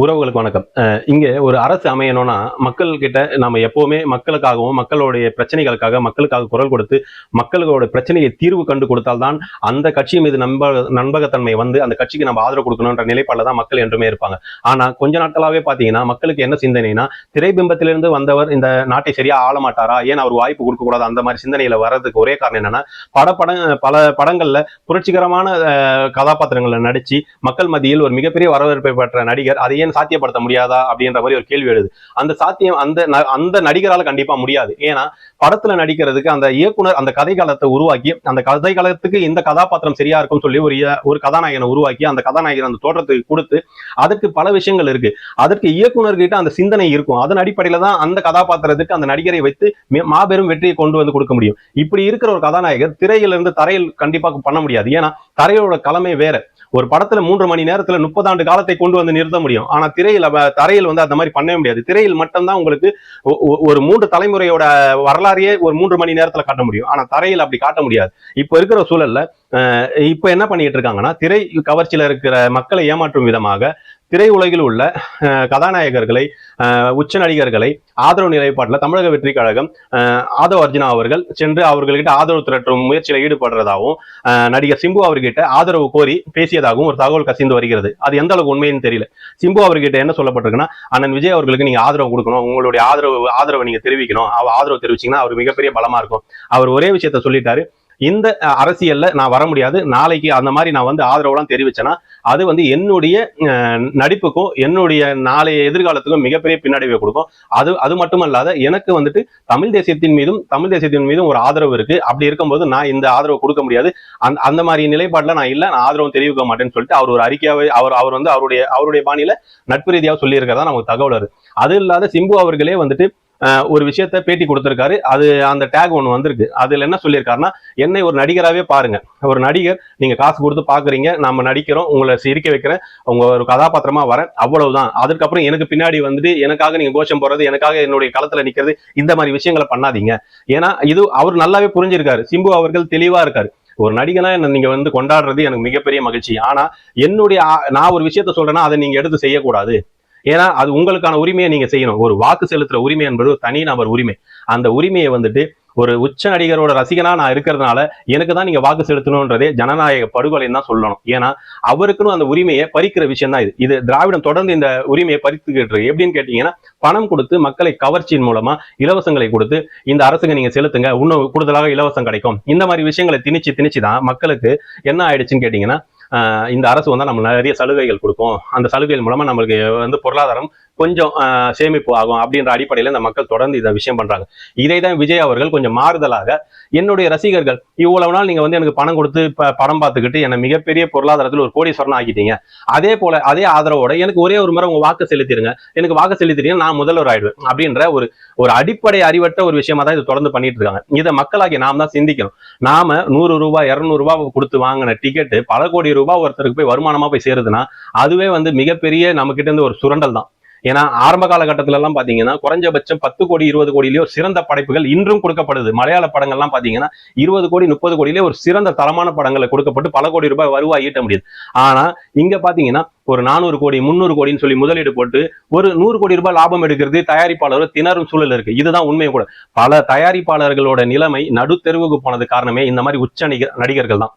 உறவுகளுக்கு வணக்கம். இங்கே ஒரு அரசு அமையணும்னா மக்கள் கிட்ட நம்ம எப்போவுமே மக்களுக்காகவும் மக்களுடைய பிரச்சனைகளுக்காக மக்களுக்காக குரல் கொடுத்து மக்களோட பிரச்சனையை தீர்வு கண்டு கொடுத்தால்தான் அந்த கட்சி மீது நம்ப நண்பகத்தன்மை வந்து அந்த கட்சிக்கு நம்ம ஆதரவு கொடுக்கணுன்ற நிலைப்பாடில் தான் மக்கள் என்றுமே இருப்பாங்க. ஆனா கொஞ்ச நாட்களாவே பார்த்தீங்கன்னா மக்களுக்கு என்ன சிந்தனைனா திரைபிம்பத்திலிருந்து வந்தவர் இந்த நாட்டை சரியா ஆள மாட்டாரா ஏன் அவர் வாய்ப்பு கொடுக்கக்கூடாது? அந்த மாதிரி சிந்தனையில் வர்றதுக்கு ஒரே காரணம் என்னன்னா பட பட பல படங்களில் புரட்சிகரமான கதாபாத்திரங்களை நடிச்சு மக்கள் மத்தியில் ஒரு மிகப்பெரிய வரவேற்பை பெற்ற நடிகர் அதை ஏன் சாத்தியப்படுத்த முடியாதா அப்படின்ற மாதிரி ஒரு கேள்வி எழுது. அந்த சாத்தியம் அந்த ந- அந்த நடிகரால் கண்டிப்பா முடியாது. ஏன்னா படத்துல நடிக்கிறதுக்கு அந்த இயக்குனர் அந்த கதை காலத்தை உருவாக்கி அந்த கதை காலத்துக்கு இந்த கதாபாத்திரம் சரியா இருக்கும் சொல்லி ஒரு ஒரு கதாநாயகனை உருவாக்கி அந்த கதாநாயகன் அந்த தோற்றத்துக்கு கொடுத்து அதற்கு பல விஷயங்கள் இருக்கு. அதற்கு இயக்குனர்கிட்ட அந்த சிந்தனை இருக்கும். அதன் அடிப்படையில தான் அந்த கதாபாத்திரத்துக்கு அந்த நடிகரை வைத்து மாபெரும் வெற்றியை கொண்டு வந்து கொடுக்க முடியும். இப்படி இருக்கிற ஒரு கதாநாயகர் திரையிலிருந்து தரையில் கண்டிப்பா பண்ண முடியாது. ஏன்னா தரையோட கலமை வேற. ஒரு படத்துல மூன்று மணி நேரத்துல முப்பதாண்டு காலத்தை கொண்டு வந்து நிறுத்த முடியும். ஆனா திரையில் தரையில் வந்து அந்த மாதிரி பண்ணவே முடியாது. திரையில் மட்டும்தான் உங்களுக்கு ஒ- ஒரு மூன்று தலைமுறையோட வரலாறையே ஒரு மூன்று மணி நேரத்துல காட்ட முடியும். ஆனா தரையில் அப்படி காட்ட முடியாது. இப்ப இருக்கிற சூழல்ல இப்ப என்ன பண்ணிட்டு இருக்காங்கன்னா திரை கவர்ச்சியில இருக்கிற மக்களை ஏமாற்றும் விதமாக திரையுலகில் உள்ள கதாநாயகர்களை உச்ச நடிகர்களை ஆதரவு நிலைப்பாட்டில் தமிழக வெற்றி கழகம் அஹ், ஆதவ் அர்ஜுனா அவர்கள் சென்று அவர்கள்கிட்ட ஆதரவு திரட்டும் முயற்சியில் ஈடுபடுறதாகவும் நடிகர் சிம்பு அவர்கிட்ட ஆதரவு கோரி பேசியதாகவும் ஒரு தகவல் கசிந்து வருகிறது. அது எந்த அளவுக்கு உண்மைன்னு தெரியல. சிம்பு அவர்கிட்ட என்ன சொல்லப்பட்டிருக்குன்னா அண்ணன் விஜய் அவர்களுக்கு நீங்க ஆதரவு கொடுக்கணும். உங்களுடைய ஆதரவு ஆதரவை நீங்க தெரிவிக்கணும். அவர் ஆதரவு தெரிவிச்சீங்கன்னா அவர் மிகப்பெரிய பலமா இருக்கும். அவர் ஒரே விஷயத்த சொல்லிட்டாரு. இந்த அரசியல்ல நான் வர முடியாது. நாளைக்கு அந்த மாதிரி நான் வந்து ஆதரவுலாம் தெரிவிச்சேன்னா அது வந்து என்னுடைய நடிப்புக்கும் என்னுடைய நாளைய எதிர்காலத்துக்கும் மிகப்பெரிய பின்னடைவை கொடுக்கும். அது அது மட்டுமல்லாத எனக்கு வந்துட்டு தமிழ் தேசியத்தின் மீதும் தமிழ் தேசியத்தின் மீதும் ஒரு ஆதரவு இருக்கு. அப்படி இருக்கும்போது நான் இந்த ஆதரவு கொடுக்க முடியாது. அந்த அந்த மாதிரி நிலைப்பாடுல நான் இல்லை நான் ஆதரவு தெரிவிக்க மாட்டேன்னு சொல்லிட்டு அவர் ஒரு அறிக்கையாவே அவர் அவர் வந்து அவருடைய அவருடைய பாணியில நட்பு ரீதியாக சொல்லியிருக்கிறதா நமக்கு தகவல் அது இல்லாத சிம்பு அவர்களே வந்துட்டு ஒரு விஷயத்த பேட்டி கொடுத்துருக்காரு. அது அந்த டேக் ஒன்று வந்திருக்கு. அதில் என்ன சொல்லியிருக்காருன்னா என்னை ஒரு நடிகராகவே பாருங்க. ஒரு நடிகர் நீங்கள் காசு கொடுத்து பார்க்குறீங்க நம்ம நடிக்கிறோம் உங்களை சிரிக்க வைக்கிறேன் உங்க ஒரு கதாபாத்திரமா வரேன் அவ்வளவுதான். அதுக்கப்புறம் எனக்கு பின்னாடி வந்துட்டு எனக்காக நீங்கள் கோஷம் போகிறது எனக்காக என்னுடைய களத்தில் நிற்கிறது இந்த மாதிரி விஷயங்களை பண்ணாதீங்க. ஏன்னா இது அவர் நல்லாவே புரிஞ்சிருக்காரு. சிம்பு அவர்கள் தெளிவாக இருக்காரு. ஒரு நடிகனா என்ன நீங்க வந்து கொண்டாடுறது எனக்கு மிகப்பெரிய மகிழ்ச்சி. ஆனா என்னுடைய நான் ஒரு விஷயத்த சொல்றேன்னா அதை நீங்க எடுத்து செய்யக்கூடாது. ஏன்னா அது உங்களுக்கான உரிமையை நீங்க செய்யணும். ஒரு வாக்கு செலுத்துற உரிமை என்பது ஒரு தனி நபர் உரிமை. அந்த உரிமையை வந்துட்டு ஒரு உச்ச நடிகரோட ரசிகனா நான் இருக்கிறதுனால எனக்கு தான் நீங்க வாக்கு செலுத்தணுன்றதே ஜனநாயக படுகொலைன்னு தான் சொல்லணும். ஏன்னா அவருக்குன்னு அந்த உரிமையை பறிக்கிற விஷயம் தான் இது. இது திராவிடம் தொடர்ந்து இந்த உரிமையை பறித்துக்கிட்டு இருக்கு. எப்படின்னு கேட்டீங்கன்னா பணம் கொடுத்து மக்களை கவர்ச்சியின் மூலமா இலவசங்களை கொடுத்து இந்த அரசுக்கு நீங்க செலுத்துங்க இன்னும் கூடுதலாக இலவசம் கிடைக்கும். இந்த மாதிரி விஷயங்களை திணிச்சு திணிச்சு தான் மக்களுக்கு என்ன ஆயிடுச்சுன்னு கேட்டீங்கன்னா இந்த அரசு வந்து நம்ம நிறைய சலுகைகள் கொடுக்கும். அந்த சலுகைகள் மூலமா நம்மளுக்கு வந்து பொருளாதாரம் கொஞ்சம் சேமிப்பு ஆகும் அப்படின்ற அடிப்படையில் இந்த மக்கள் தொடர்ந்து இதை விஷயம் பண்றாங்க. இதை தான் விஜய் அவர்கள் கொஞ்சம் மாறுதலாக என்னுடைய ரசிகர்கள் இவ்வளவு நாள் நீங்க வந்து எனக்கு பணம் கொடுத்து படம் பார்த்துக்கிட்டு என்னை மிகப்பெரிய பொருளாதாரத்தில் ஒரு கோடீஸ்வரன் ஆக்கிட்டீங்க. அதே போல அதே ஆதரவோட எனக்கு ஒரே ஒரு முறை உங்க வாக்கு செலுத்திடுங்க எனக்கு வாக்கு செலுத்திட்டீங்க நான் முதல்வர் ஆயிடுவேன் அப்படின்ற ஒரு ஒரு அடிப்படை அறிவற்ற ஒரு விஷயமா தான் இது தொடர்ந்து பண்ணிட்டு இருக்காங்க. இதை மக்களாகி நாம் தான் சிந்திக்கணும். நாம நூறு ரூபாய் இரநூறு ரூபாய் கொடுத்து வாங்கின டிக்கெட் பல கோடி ரூபாய் ஒருத்தருக்கு போய் வருமானமா போய் சேருதுன்னா அதுவே வந்து மிகப்பெரிய நம்ம கிட்ட இருந்து ஒரு சுரண்டல் தான். ஏன்னா ஆரம்ப காலகட்டத்துல எல்லாம் பாத்தீங்கன்னா குறைஞ்சபட்சம் பத்து கோடி இருபது கோடியிலேயே ஒரு சிறந்த படைப்புகள் இன்றும் கொடுக்கப்படுது. மலையாள படங்கள்லாம் பாத்தீங்கன்னா இருபது கோடி முப்பது கோடியிலே ஒரு சிறந்த தரமான படங்களை கொடுக்கப்பட்டு பல கோடி ரூபாய் வருவாய் ஈட்ட முடியுது. ஆனா இங்க பாத்தீங்கன்னா ஒரு நானூறு கோடி முந்நூறு கோடின்னு சொல்லி முதலீடு போட்டு ஒரு நூறு கோடி ரூபாய் லாபம் எடுக்கிறது தயாரிப்பாளர் திணறும் சூழல் இருக்கு. இதுதான் உண்மை கூட. பல தயாரிப்பாளர்களோட நிலைமை நடுத்தெருவுக்கு போனது காரணமே இந்த மாதிரி உச்ச நடிகர் நடிகர்கள் தான்.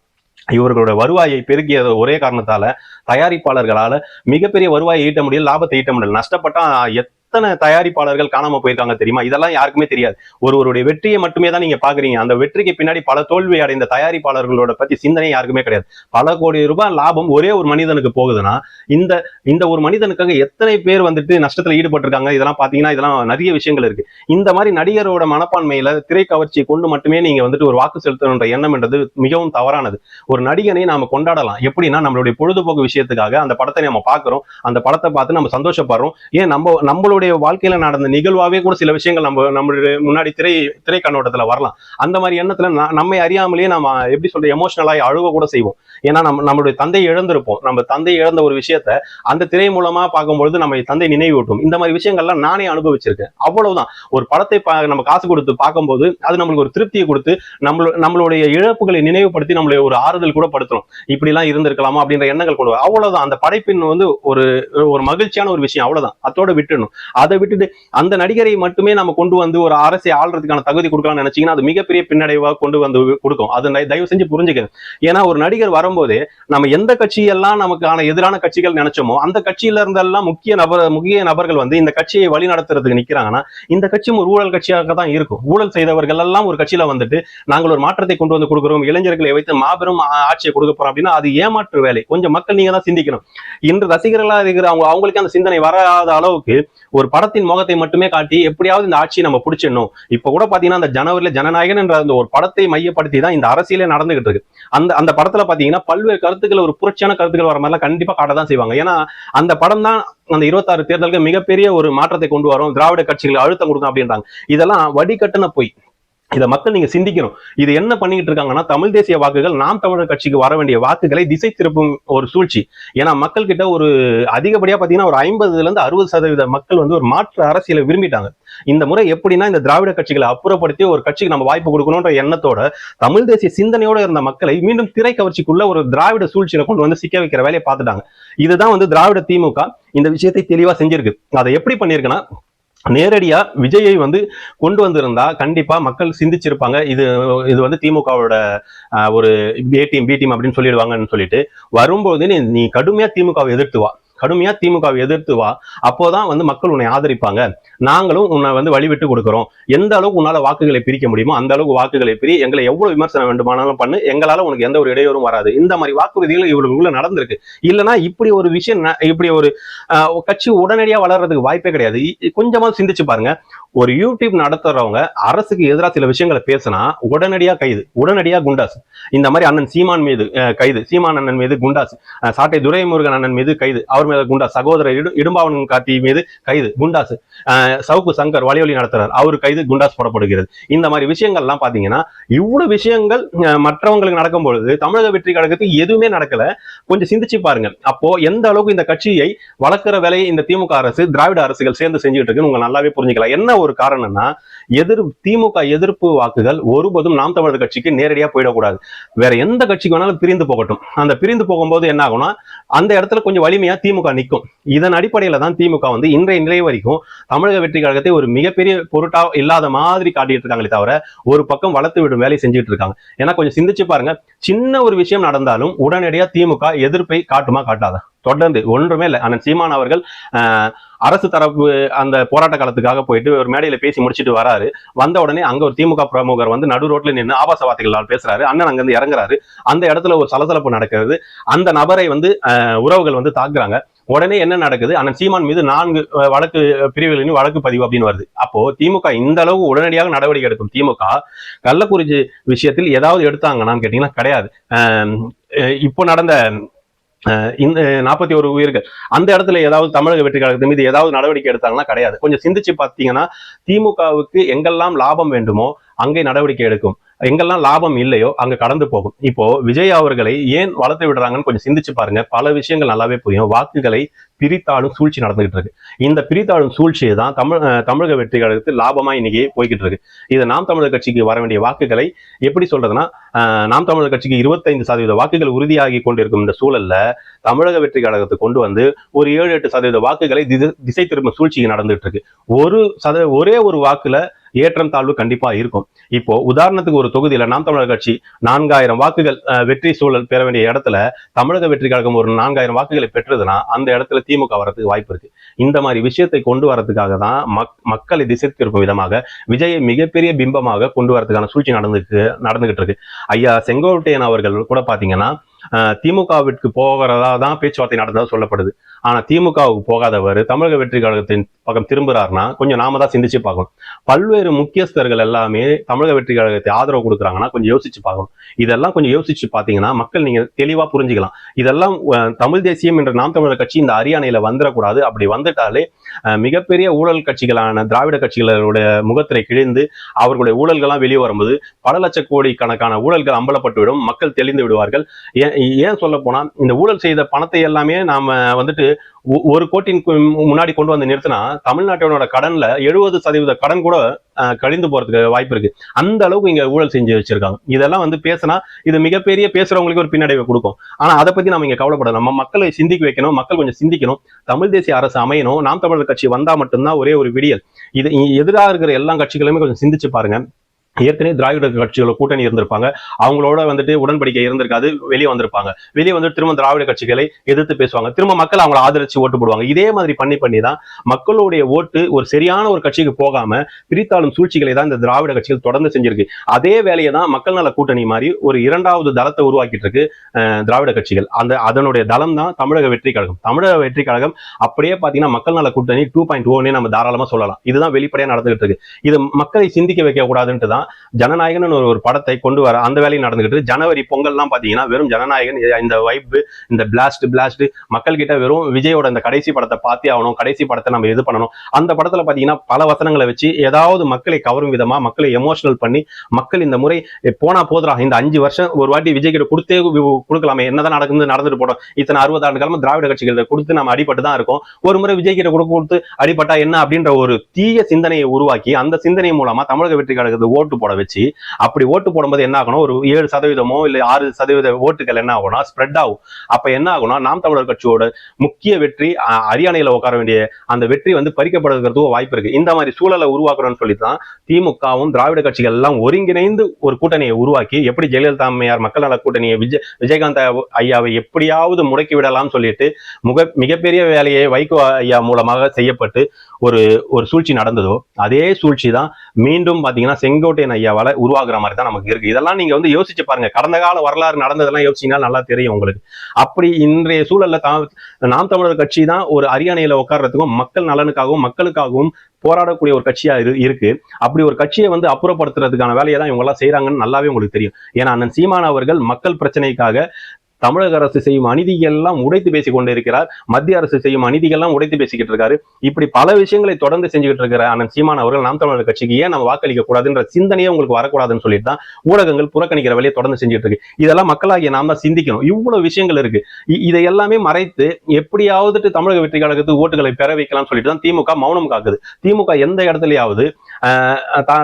இவர்களோட வருவாயை பெருக்கியது ஒரே காரணத்தால தயாரிப்பாளர்களால மிகப்பெரிய வருவாயை ஈட்ட முடியல லாபத்தை ஈட்ட முடியல. நஷ்டப்பட்டா எத்தனை தயாரிப்பாளர்கள் காணாம போயிருக்காங்க தெரியுமா? இதெல்லாம் யாருக்குமே தெரியாது. ஒருவருடைய வெற்றியை மட்டுமே தான் நீங்க பாக்குறீங்க. அந்த வெற்றிக்கு பின்னாடி பல தோல்வி அடைந்த தயாரிப்பாளர்களோட பத்தி சிந்தனை யாருக்குமே கிடையாது. பல கோடி ரூபாய் லாபம் ஒரே ஒரு மனிதனுக்கு போகுதுன்னா இந்த இந்த ஒரு மனிதனுக்காக எத்தனை பேர் வந்துட்டு நஷ்டத்துல ஈடுபட்டிருக்காங்க? இதெல்லாம் பாத்தீங்கன்னா இதெல்லாம் நிறைய விஷயங்கள் இருக்கு. இந்த மாதிரி நடிகரோட மனப்பான்மையில திரை கவர்ச்சியை கொண்டு மட்டுமே நீங்க வந்துட்டு ஒரு வாக்கு செலுத்தணுன்ற எண்ணம்ன்றது மிகவும் தவறானது. ஒரு நடிகனை நாம கொண்டாடலாம். எப்படின்னா நம்மளுடைய பொழுதுபோக்கு விஷயத்துக்காக அந்த படத்தை நம்ம பாக்குறோம். அந்த படத்தை பார்த்து நம்ம சந்தோஷப்படுறோம். ஏன் நம்ம நம்மளுடைய நம்மளுடைய வாழ்க்கையில நடந்த நிகழ்வாவே கூட சில விஷயங்கள் நம்ம நம்மளுடைய முன்னாடி திரை திரை கண்ணோட்டத்துல வரலாம். அந்த மாதிரி எண்ணத்துல நம்மை அறியாமலேயே நம்ம எப்படி சொல்ற எமோஷனலாகி அழுவ கூட செய்வோம். ஏன்னா நம்ம நம்மளுடைய தந்தை இழந்திருப்போம். நம்ம தந்தை இழந்த ஒரு விஷயத்த அந்த திரை மூலமா பார்க்கும்பொழுது நம்ம தந்தை நினைவூட்டும். இந்த மாதிரி விஷயங்கள்லாம் நானே அனுபவிச்சிருக்கேன். அவ்வளவுதான். ஒரு படத்தை பா- நம்ம காசு கொடுத்து பார்க்கும்போது அது நம்மளுக்கு ஒரு திருப்தியை கொடுத்து நம்மள நம்மளுடைய இழப்புகளை நினைவுபடுத்தி நம்மளுடைய ஒரு ஆறுதல் கூட படுத்தணும் இப்படி எல்லாம் இருந்திருக்கலாமா அப்படின்ற எண்ணங்கள் கொண்டு அவ்வளவுதான். அந்த படைப்பின் வந்து ஒரு ஒரு மகிழ்ச்சியான ஒரு விஷயம். அவ்வளவுதான். அதோட விட்டுடணும். அதை விட்டுட்டு அந்த நடிகரை மட்டுமே நம்ம கொண்டு வந்து ஒரு அரசை ஆள்றதுக்கான தகுதி கொடுக்கலாம்னு நினைச்சீங்கன்னா அது மிகப்பெரிய பின்னடைவா கொண்டு வந்து கொடுக்கும். அது தயவு செஞ்சு புரிஞ்சுக்கணும் ஏன்னா ஒரு நடிகர் வரும்போது நம்ம எந்த கட்சியெல்லாம் நமக்கான எதிரான கட்சிகள் நினைச்சோமோ அந்த கட்சியில இருந்தெல்லாம் முக்கிய நபர் முக்கிய நபர்கள் வந்து இந்த கட்சியை வழி நடத்துறதுக்கு நிக்கிறாங்கன்னா இந்த கட்சியும் ஒரு ஊழல் கட்சியாக தான் இருக்கும். ஊழல் செய்தவர்கள் எல்லாம் ஒரு கட்சியில வந்துட்டு நாங்கள் ஒரு மாற்றத்தை கொண்டு வந்து கொடுக்குறோம் இளைஞர்களை வைத்து மாபெரும் ஆட்சியை கொடுக்க போறோம் அப்படின்னா அது ஏமாற்று வேலை. கொஞ்சம் மக்கள் நீங்க தான் சிந்திக்கணும். இன்று ரசிகர்களா இருக்கிற அவங்க அவங்களுக்கு அந்த சிந்தனை வராத அளவுக்கு ஒரு படத்தின் முகத்தை மட்டுமே காட்டி எப்படியாவது இந்த ஆட்சியை நம்ம பிடிச்சிடணும். இப்ப கூட பாத்தீங்கன்னா அந்த ஜனவரியில ஜனநாயகன் என்ற அந்த ஒரு படத்தை மையப்படுத்தி தான் இந்த அரசியலே நடந்துகிட்டு இருக்கு. அந்த அந்த படத்துல பாத்தீங்கன்னா பல்வேறு கருத்துக்கள் ஒரு புரட்சியான கருத்துக்கள் வர மாதிரிலாம் கண்டிப்பா காட்ட தான் செய்வாங்க. ஏன்னா அந்த படம் தான் அந்த இருபத்தாறு தேர்தலுக்கு மிகப்பெரிய ஒரு மாற்றத்தை கொண்டு வரும். திராவிட கட்சிகள் அழுத்தம் கொடுக்கும் அப்படின்றாங்க. இதெல்லாம் வடிகட்டுன போய். இதை மக்கள் நீங்க சிந்திக்கணும். இது என்ன பண்ணிக்கிட்டு இருக்காங்கன்னா தமிழ் தேசிய வாக்குகள் நாம் தமிழர் கட்சிக்கு வர வேண்டிய வாக்குகளை திசை திருப்பும் ஒரு சூழ்ச்சி. ஏன்னா மக்கள் கிட்ட ஒரு அதிகப்படியா பாத்தீங்கன்னா ஒரு ஐம்பதுல இருந்து அறுபது சதவீத மக்கள் வந்து ஒரு மாற்று அரசியலை விரும்பிட்டாங்க. இந்த முறை எப்படின்னா இந்த திராவிட கட்சிகளை அப்புறப்படுத்தி ஒரு கட்சிக்கு நம்ம வாய்ப்பு கொடுக்கணும்ன்ற எண்ணத்தோட தமிழ் தேசிய சிந்தனையோட இருந்த மக்களை மீண்டும் திரை கவர்ச்சிக்குள்ள ஒரு திராவிட சூழ்ச்சியில கொண்டு வந்து சிக்க வைக்கிற வேலையை பார்த்துட்டாங்க. இதுதான் வந்து திராவிட திமுக இந்த விஷயத்தை தெளிவா செஞ்சிருக்கு. அதை எப்படி பண்ணிருக்குன்னா நேரடியாக விஜயை வந்து கொண்டு வந்திருந்தா கண்டிப்பாக மக்கள் சிந்திச்சிருப்பாங்க. இது இது வந்து திமுகவோட ஒரு ஏடிஎம் பிடிஎம் அப்படின்னு சொல்லிடுவாங்கன்னு சொல்லிட்டு வரும்போது நீ நீ திமுகவை எதிர்த்து வா. கடுமையா திமுகவை எதிர்த்து வா. அப்போதான் வந்து மக்கள் உன்னை ஆதரிப்பாங்க. நாங்களும் உன்னை வந்து வழிவிட்டு கொடுக்குறோம். எந்த அளவுக்கு உன்னால வாக்குகளை பிரிக்க முடியுமோ அந்த அளவுக்கு வாக்குகளை பிரி. எங்களை எவ்வளவு விமர்சனம் வேண்டுமானாலும் பண்ணு. எங்களால உனக்கு எந்த ஒரு இடையூறும் வராது. இந்த மாதிரி வாக்குறுதிகள் இவர்களுக்குள்ள நடந்திருக்கு. இல்லைன்னா இப்படி ஒரு விஷயம் இப்படி ஒரு கட்சி உடனடியா வளர்றதுக்கு வாய்ப்பே கிடையாது. கொஞ்சமா சிந்திச்சு பாருங்க. ஒரு யூடியூப் நடத்துறவங்க அரசுக்கு எதிராக சில விஷயங்களை பேசினா உடனடியா கைது. உடனடியா குண்டாஸ் இந்த மாதிரி அண்ணன் சீமான் மீது கைது. சீமான் அண்ணன் மீது குண்டாஸ் சாட்டை துரைமுருகன் அண்ணன் மீது கைது. அவர் மீது குண்டா சகோதரர் இடு இடும்பாவன் கார்த்தி மீது கைது குண்டாஸ் சவுக்கு சங்கர் வலையொலி நடத்துறார். அவரு கைது குண்டாஸ் போடப்படுகிறது. இந்த மாதிரி விஷயங்கள்லாம் பாத்தீங்கன்னா இவ்வளவு விஷயங்கள் மற்றவங்களுக்கு நடக்கும் பொழுது தமிழக வெற்றி கழகத்துக்கு எதுவுமே நடக்கல. கொஞ்சம் சிந்திச்சு பாருங்க அப்போ எந்த அளவுக்கு இந்த கட்சியை வளர்க்கிற வேலையை இந்த திமுக அரசு திராவிட அரசுகள் சேர்ந்து செஞ்சுட்டு இருக்குன்னு உங்க நல்லாவே புரிஞ்சுக்கலாம். என்ன ஒரு காரணம்னா எதிர் திமுக எதிர்ப்பு வாக்குகள் ஒருபோதும் நாம் தமிழர் கட்சிக்கு நேரடியா போயிடக்கூடாது. வேற எந்த கட்சிக்கு வேணாலும் பிரிந்து போகட்டும். அந்த பிரிந்து போகும்போது என்ன ஆகும்னா அந்த இடத்துல கொஞ்சம் வலிமையா திமுக நிற்கும். இதன் அடிப்படையில தான் திமுக வந்து இன்றைய நிலை வரைக்கும் தமிழக வெற்றி கழகத்தை ஒரு மிகப்பெரிய பொருட்டா இல்லாத மாதிரி காட்டிட்டு இருக்காங்களே தவிர ஒரு பக்கம் வளர்த்து விடும் வேலையை செஞ்சுட்டு இருக்காங்க. ஏன்னா கொஞ்சம் சிந்திச்சு பாருங்க. சின்ன ஒரு விஷயம் நடந்தாலும் உடனடியா திமுக எதிர்ப்பை காட்டுமா காட்டாதா? தொடர்ந்து ஒன்றுமே இல்லை. அண்ணன் சீமான் அவர்கள் அரசு தரப்பு அந்த போராட்ட காலத்துக்காக போயிட்டு ஒரு மேடையில பேசி முடிச்சிட்டு வராரு. வந்த உடனே அங்க ஒரு திமுக பிரமுகர் வந்து நடு ரோட்ல நின்று ஆபாச வார்த்தைகளால் பேசுறாரு. அண்ணன் அங்கிருந்து இறங்குறாரு. அந்த இடத்துல ஒரு சலசலப்பு நடக்கிறது. அந்த நபரை வந்து உறவுகள் வந்து தாக்குறாங்க. உடனே என்ன நடக்குது? அண்ணன் சீமான் மீது நான்கு வழக்கு பிரிவுகளின் வழக்கு பதிவு அப்படின்னு வருது. அப்போ திமுக இந்த அளவு உடனடியாக நடவடிக்கை எடுக்கும். திமுக கள்ளக்குறிச்சி விஷயத்தில் ஏதாவது எடுத்தாங்கன்னு கேட்டீங்கன்னா கிடையாது. இப்போ நடந்த இந்த நாற்பத்தி ஒரு உயிர்கள். அந்த இடத்துல ஏதாவது தமிழக வெற்றி கழகத்தின் மீது ஏதாவது நடவடிக்கை எடுத்தாங்கன்னா கிடையாது. கொஞ்சம் சிந்திச்சு பார்த்தீங்கன்னா திமுகவுக்கு எங்கெல்லாம் லாபம் வேண்டுமோ அங்கே நடவடிக்கை எடுக்கும். எங்கெல்லாம் லாபம் இல்லையோ அங்க கடந்து போகும். இப்போ விஜய் அவர்களை ஏன் வளர்த்து விடுறாங்கன்னு கொஞ்சம் சிந்திச்சு பாருங்க. பல விஷயங்கள் நல்லாவே புரியும். வாக்குகளை பிரித்தாளும் சூழ்ச்சி நடந்துகிட்டு இருக்கு. இந்த பிரித்தாளும் சூழ்ச்சியை தான் தமிழ் தமிழக வெற்றி கழகத்து லாபமா இன்னைக்கு போய்கிட்டு இருக்கு. இது நாம் தமிழர் கட்சிக்கு வர வேண்டிய வாக்குகளை எப்படி சொல்றதுன்னா நாம் தமிழர் கட்சிக்கு இருபத்தைந்து சதவீத வாக்குகள் உறுதியாகி கொண்டிருக்கும் இந்த சூழல்ல தமிழக வெற்றி கழகத்தை கொண்டு வந்து ஒரு ஏழு எட்டு சதவீத வாக்குகளை திசை- திசை திரும்ப சூழ்ச்சி நடந்துட்டு இருக்கு. ஒரு சத ஒரே ஒரு வாக்குல ஏற்றம் தாழ்வு கண்டிப்பா இருக்கும். இப்போ உதாரணத்துக்கு ஒரு தொகுதியில நாம் தமிழர் கட்சி நான்காயிரம் வாக்குகள் வெற்றி சூழல் பெற வேண்டிய இடத்துல தமிழக வெற்றி கழகம் ஒரு நான்காயிரம் வாக்குகளை பெற்றதுன்னா அந்த இடத்துல திமுக வரதுக்கு வாய்ப்பு இருக்கு. இந்த மாதிரி விஷயத்தை கொண்டு வரதுக்காக தான் மக் மக்களை திசை திருப்பும் விதமாக விஜயை மிகப்பெரிய பிம்பமாக கொண்டு வரதுக்கான சூழ்ச்சி நடந்துக்கு நடந்துகிட்டு இருக்கு. ஐயா செங்கோட்டையன் அவர்கள் கூட பாத்தீங்கன்னா திமுகவிற்கு போகிறதா தான் பேச்சுவார்த்தை நடந்ததா சொல்லப்படுது. ஆனால் திமுகவுக்கு போகாதவர் தமிழக வெற்றி கழகத்தின் பக்கம் திரும்புறாருன்னா கொஞ்சம் நாம தான் சிந்திச்சு பார்க்கணும். பல்வேறு முக்கியஸ்தர்கள் எல்லாமே தமிழக வெற்றி கழகத்தை ஆதரவு கொடுக்குறாங்கன்னா கொஞ்சம் யோசிச்சு பார்க்கணும். இதெல்லாம் கொஞ்சம் யோசிச்சு பார்த்தீங்கன்னா மக்கள் நீங்கள் தெளிவாக புரிஞ்சுக்கலாம். இதெல்லாம் தமிழ் தேசியம் என்ற நாம் தமிழர் கட்சி இந்த அரியணையில வந்துடக்கூடாது. அப்படி வந்துட்டாலே மிகப்பெரிய ஊழல் கட்சிகளான திராவிட கட்சிகளுடைய முகத்திரை கிழிந்து அவர்களுடைய ஊழல்கள்லாம் வெளியே வரும்போது பல லட்ச கோடி கணக்கான ஊழல்கள் அம்பலப்பட்டுவிடும். மக்கள் தெளிந்து விடுவார்கள். ஏன் ஏன் சொல்ல போனால் இந்த ஊழல் செய்த பணத்தை எல்லாமே நாம் வந்துட்டு ஒரு கோட்டின் முன்னாடி கொண்டு வந்து நிறுத்தினா தமிழ்நாட்டோட கடன்ல எழுபது சதவீத கடன் கூட கழிந்து போறதுக்கு வாய்ப்பு இருக்கு. அந்த அளவுக்கு இங்க ஊழல் செஞ்சு வச்சிருக்காங்க. இதெல்லாம் வந்து பேசினா இது மிகப்பெரிய பேசுறவங்களுக்கு ஒரு பின்னடைவை கொடுக்கும். ஆனா அதை பத்தி நம்ம இங்க கவலைப்படணும் நம்ம மக்களை சிந்திக்க வைக்கணும் மக்கள் கொஞ்சம் சிந்திக்கணும். தமிழ் தேசிய அரசு அமையணும். நாம் தமிழர் கட்சி வந்தா மட்டும்தான் ஒரே ஒரு விடியல். இது எதிராக இருக்கிற எல்லா கட்சிகளுமே கொஞ்சம் சிந்திச்சு பாருங்க. ஏற்கனவே திராவிட கட்சிகளோட கூட்டணி இருந்திருப்பாங்க. அவங்களோட வந்துட்டு உடன்படிக்கை இருந்திருக்காது வெளியே வந்திருப்பாங்க. வெளியே வந்து திரும்ப திராவிட கட்சிகளை எதிர்த்து பேசுவாங்க. திரும்ப மக்கள் அவங்கள ஆதரிச்சு ஓட்டு போடுவாங்க. இதே மாதிரி பண்ணி பண்ணி தான் மக்களுடைய ஓட்டு ஒரு சரியான ஒரு கட்சிக்கு போகாம பிரித்தாளும் சூழ்ச்சிகளை தான் இந்த திராவிட கட்சிகள் தொடர்ந்து செஞ்சிருக்கு. அதே வேலையை தான் மக்கள் நல கூட்டணி மாதிரி ஒரு இரண்டாவது தளத்தை உருவாக்கிட்டு இருக்கு திராவிட கட்சிகள். அந்த அதனுடைய தளம் தான் தமிழக வெற்றி கழகம். தமிழக வெற்றி கழகம் அப்படியே பாத்தீங்கன்னா மக்கள் நல கூட்டணி டூ பாயிண்ட் ஓனே நம்ம தாராளமா சொல்லலாம். இதுதான் வெளிப்படையா நடந்துகிட்டு இருக்கு இது மக்களை சிந்திக்க வைக்க கூடாதுன்ட்டு தான் ஜனநாயகன் ஒரு ஒரு படத்தை கொண்டு வர அந்த வேலையும் நடந்துகிட்டு ஜனவரி பொங்கல்லாம் பாத்தீங்கன்னா வெறும் ஜனநாயகன் இந்த வைப் இந்த பிளாஸ்ட் பிளாஸ்ட் மக்கள் கிட்ட வெறும் விஜயோட இந்த கடைசி படத்தை பார்த்தே ஆகணும். கடைசி படத்தை நம்ம இது பண்ணணும். அந்த படத்துல பாத்தீங்கன்னா பல வசனங்களை வச்சு ஏதாவது மக்களை கவரும் விதமா மக்களை எமோஷனல் பண்ணி மக்கள் இந்த முறை போனா போதுரா இந்த அஞ்சு வருஷம் ஒரு வாட்டி விஜய் கிட்ட கொடுத்தே கொடுக்கலாமே. என்னதான் நடக்குது நடந்துட்டு போட்டோம் இத்தனை அறுபது ஆண்டு காலமா திராவிட கட்சிகள் கொடுத்து நம்ம அடிபட்டு தான் இருக்கோம். ஒரு முறை விஜய் கிட்ட கொடுக்க கொடுத்து அடிபட்டா என்ன அப்படின்ற ஒரு தீய சிந்தனையை உருவாக்கி அந்த சிந்தனை மூலமா தமிழக வெற்றி கழகத்துக்கு ஓட்டு ஓட்டு போட வச்சு அப்படி ஓட்டு போடும்போது என்ன ஆகணும்? ஒரு ஏழு சதவீதமோ இல்ல ஆறு சதவீத ஓட்டுகள் என்ன ஆகும்னா ஸ்ப்ரெட் ஆகும். அப்ப என்ன ஆகும்னா நாம் தமிழர் கட்சியோட முக்கிய வெற்றி அஹ், அரியணையில உட்கார வேண்டிய அந்த வெற்றி வந்து பறிக்கப்படுறதுக்கு வாய்ப்பு இருக்கு. இந்த மாதிரி சூழலை உருவாக்குறோம்னு சொல்லி தான் திமுகவும் திராவிட கட்சிகள் எல்லாம் ஒருங்கிணைந்து ஒரு கூட்டணியை உருவாக்கி எப்படி ஜெயலலிதா அம்மையார் மக்கள் நல கூட்டணியை விஜய் விஜயகாந்த் ஐயாவை எப்படியாவது முடக்கி விடலாம் சொல்லிட்டு முக மிகப்பெரிய வேலையை வைகோ ஐயா மூலமாக செய்யப்பட்டு ஒரு ஒரு சூழ்ச்சி நடந்ததோ அதே சூழ்ச்சி தான் மீண்டும் பார்த்தீங்கன்னா செங்கோட்டையன் ஐயாவால் உருவாகிற மாதிரி தான் நமக்கு இருக்கு. இதெல்லாம் நீங்கள் வந்து யோசிச்சு பாருங்க. கடந்த கால வரலாறு நடந்ததெல்லாம் யோசிச்சீங்கன்னா நல்லா தெரியும் உங்களுக்கு. அப்படி இன்றைய சூழல்ல தா- நாம் தமிழர் கட்சி தான் ஒரு அரியணையில் உட்கார்றதுக்கும் மக்கள் நலனுக்காகவும் மக்களுக்காகவும் போராடக்கூடிய ஒரு கட்சியா இரு- இருக்கு. அப்படி ஒரு கட்சியை வந்து அப்புறப்படுத்துறதுக்கான வேலையை தான் இவங்க எல்லாம் செய்யறாங்கன்னு நல்லாவே உங்களுக்கு தெரியும். ஏன்னா அண்ணன் சீமான் அவர்கள் மக்கள் பிரச்சனைக்காக தமிழக அரசு செய்யும் அநீதிகள்லாம் உடைத்து பேசிக் கொண்டிருக்கிறார் மத்திய அரசு செய்யும் அநீதிகள் எல்லாம் உடைத்து பேசிக்கிட்டு இருக்காரு இப்படி பல விஷயங்களை தொடர்ந்து செஞ்சுக்கிட்டு இருக்கிற அண்ணன் சீமான் அவர்கள் நாம் தமிழர் கட்சிக்கு ஏன் நம்ம வாக்களிக்க கூடாதுன்ற சிந்தனையே உங்களுக்கு வரக்கூடாதுன்னு சொல்லிட்டு தான் ஊடகங்கள் புறக்கணிக்கிற வேலையை தொடர்ந்து செஞ்சுட்டு இருக்கு இதெல்லாம் மக்களாகிய நாம் தான் சிந்திக்கணும். இவ்வளவு விஷயங்கள் இருக்கு. இதை எல்லாமே மறைத்து எப்படியாவது தமிழக வெற்றி கழகத்துக்கு ஓட்டுகளை பெற வைக்கலாம்னு சொல்லிட்டு தான் திமுக மௌனம் காக்குது. திமுக எந்த இடத்துலயாவது ஆஹ்,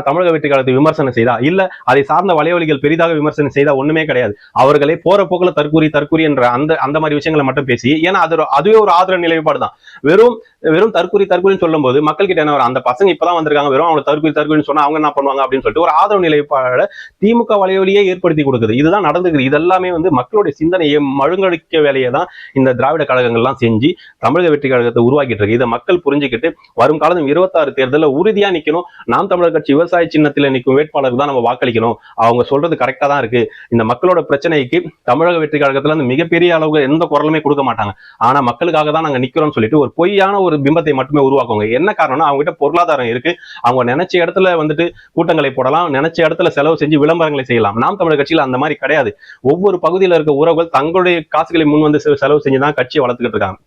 தமிழக வெற்றி கழகத்தை விமர்சனம் செய்தா? இல்ல அதை சார்ந்த வலைவலிகள் பெரிதாக விமர்சனம் செய்தா? ஒண்ணுமே கிடையாது. அவர்களே போற போக்குல தற்கூறி தற்கூரி என்ற அந்த அந்த மாதிரி விஷயங்களை மட்டும் பேசி ஏன்னா அது அதுவே ஒரு ஆதரவு நிலைப்பாடு தான். வெறும் வெறும் தற்கூரி தற்கூரின்னு சொல்லும்போது மக்கள் கிட்ட என்ன வரும்? அந்த பசங்க இப்பதான் வந்திருக்காங்க வெறும் அவங்க தற்கூரி தற்கூரின்னு சொன்னா அவங்க என்ன பண்ணுவாங்க அப்படின்னு சொல்லிட்டு ஒரு ஆதரவு நிலைப்பாட திமுக வலையொலியே ஏற்படுத்தி கொடுக்குது. இதுதான் நடந்துக்குது. இதெல்லாமே வந்து மக்களுடைய சிந்தனையை மழுங்கடிக்க வேலையை தான் இந்த திராவிட கழகங்கள்லாம் செஞ்சு தமிழக வெற்றி கழகத்தை உருவாக்கிட்டு இருக்கு. இதை மக்கள் புரிஞ்சுக்கிட்டு வரும் காலம் இருபத்தாறு தேர்தலில் உறுதியா நிக்கணும். நாம் தமிழர் கட்சி விவசாய சின்னத்தில் நிற்கும் வேட்பாளருக்கு தான் நம்ம வாக்களிக்கணும். அவங்க சொல்றது கரெக்டா தான் இருக்கு. இந்த மக்களோட பிரச்சனைக்கு தமிழக வெற்றி கழகத்துல அந்த மிகப்பெரிய அளவுக்கு எந்த குரலுமே கொடுக்க மாட்டாங்க. ஆனா மக்களுக்காக தான் நாங்க நிக்கிறோம்னு சொல்லிட்டு ஒரு பொய்யான ஒரு பிம்பத்தை மட்டுமே உருவாக்குவாங்க. என்ன காரணம்னா அவங்க கிட்ட பொருளாதாரம் இருக்கு. அவங்க நினைச்ச இடத்துல வந்துட்டு கூட்டங்களை போடலாம். நினைச்ச இடத்துல செலவு செஞ்சு விளம்பரங்களை செய்யலாம். நாம் தமிழர் கட்சியில அந்த மாதிரி கிடையாது. ஒவ்வொரு பகுதியில் இருக்க உறவுகள் தங்களுடைய காசுகளை முன் வந்து செலவு செஞ்சு தான் கட்சியை வளர்த்துக்கிட்டு இருக்காங்க.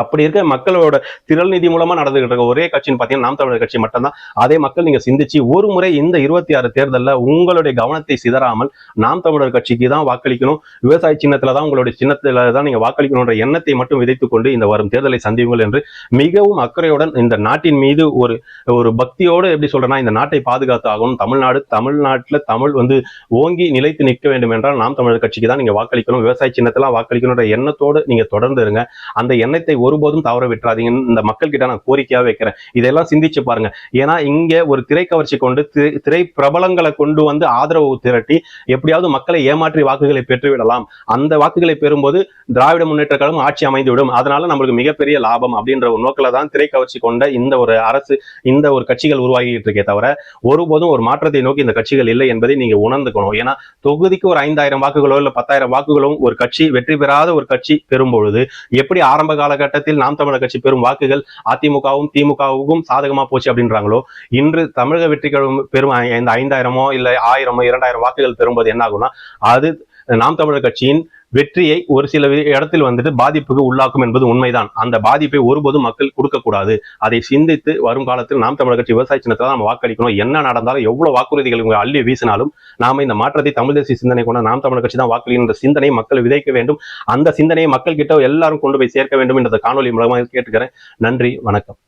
அப்படி இருக்க மக்களோட திரள் நிதி மூலமா நடந்துகிட்டு இருக்க ஒரே கட்சின்னு பாத்தீங்கன்னா நாம் தமிழர் கட்சி மட்டும்தான். அதே மக்கள் நீங்க சிந்திச்சு ஒரு முறை இந்த இருபத்தி ஆறு தேர்தலில் உங்களுடைய கவனத்தை சிதறாமல் நாம் தமிழர் கட்சிக்கு தான் வாக்களிக்கணும். விவசாய சின்னத்துல தான் உங்களுடைய சின்னத்துல தான் நீங்க வாக்களிக்கணும்ன்ற எண்ணத்தை மட்டும் விதைத்துக் கொண்டு இந்த வரும் தேர்தலை சந்திவுங்கள் என்று மிகவும் அக்கறையுடன் இந்த நாட்டின் மீது ஒரு ஒரு பக்தியோடு எப்படி சொல்றேன்னா இந்த நாட்டை பாதுகாத்து ஆகணும் தமிழ்நாடு தமிழ்நாட்டில் தமிழ் வந்து ஓங்கி நிலைத்து நிற்க வேண்டும் என்றால் நாம் தமிழர் கட்சிக்கு தான் நீங்க வாக்களிக்கணும். விவசாய சின்னத்தெல்லாம் வாக்களிக்கணும்ன்ற எண்ணத்தோடு நீங்க தொடர்ந்து இருங்க. அந்த எண்ணத்தை ஒருபோதும் தவற விட்டுறாதீங்கன்னு இந்த மக்கள் கிட்ட நான் கோரிக்கையா வைக்கிறேன். இதெல்லாம் சிந்திச்சு பாருங்க. ஏன்னா இங்க ஒரு திரை கவர்ச்சி கொண்டு திரை- திரை பிரபலங்களை கொண்டு வந்து ஆதரவு திரட்டி எப்படியாவது மக்களை ஏமாற்றி வாக்குகளை பெற்றுவிடலாம். அந்த வாக்குகளை பெறும்போது திராவிட முன்னேற்ற கழகம் ஆட்சி அமைந்துவிடும். அதனால நம்மளுக்கு மிகப்பெரிய லாபம் அப்படின்ற ஒரு நோக்கில தான் திரை கவர்ச்சி கொண்ட இந்த ஒரு அரசு இந்த ஒரு கட்சிகள் உருவாகிட்டு இருக்கே தவிர ஒருபோதும் ஒரு மாற்றத்தை நோக்கி இந்த கட்சிகள் இல்லை என்பதை நீங்க உணர்ந்துக்கணும். ஏன்னா தொகுதிக்கு ஒரு ஐந்தாயிரம் வாக்குகளோ இல்ல பத்தாயிரம் வாக்குகளோ ஒரு கட்சி வெற்றி பெறாத ஒரு கட்சி பெறும் பொழுது எப்படி ஆரம்ப காலகட்ட கட்டத்தில் நாம் தமிழர் கட்சி பெறும் வாக்குகள் அதிமுகவும் திமுகவுக்கும் சாதகமா போச்சு அப்படின்றாங்களோ? இன்று தமிழக வெற்றி பெறும் இந்த ஐந்தாயிரமோ இல்லை ஆயிரமோ இரண்டாயிரம் வாக்குகள் பெறும்போது என்ன ஆகும்னா அது நாம் தமிழர் கட்சியின் வெற்றியை ஒரு சில இடத்தில் வந்துட்டு பாதிப்புக்கு உள்ளாக்கும் என்பது உண்மைதான். அந்த பாதிப்பை ஒருபோதும் மக்கள் கொடுக்கக்கூடாது. அதை சிந்தித்து வரும் காலத்தில் நாம் தமிழர் கட்சி விவசாய சின்னத்தை தான் நம்ம வாக்களிக்கணும். என்ன நடந்தாலும் எவ்வளவு வாக்குறுதிகள் இவங்க அள்ளி வீசினாலும் நாம இந்த மாற்றத்தை தமிழ் தேசிய சிந்தனை கொண்ட நாம் தமிழர் கட்சி தான் வாக்களிக்கின்ற சிந்தனை மக்கள் விதைக்க வேண்டும். அந்த சிந்தனையை மக்கள் கிட்ட எல்லாரும் கொண்டு போய் சேர்க்க வேண்டும் என்ற காணொலி மூலமாக கேட்டுக்கிறேன். நன்றி வணக்கம்.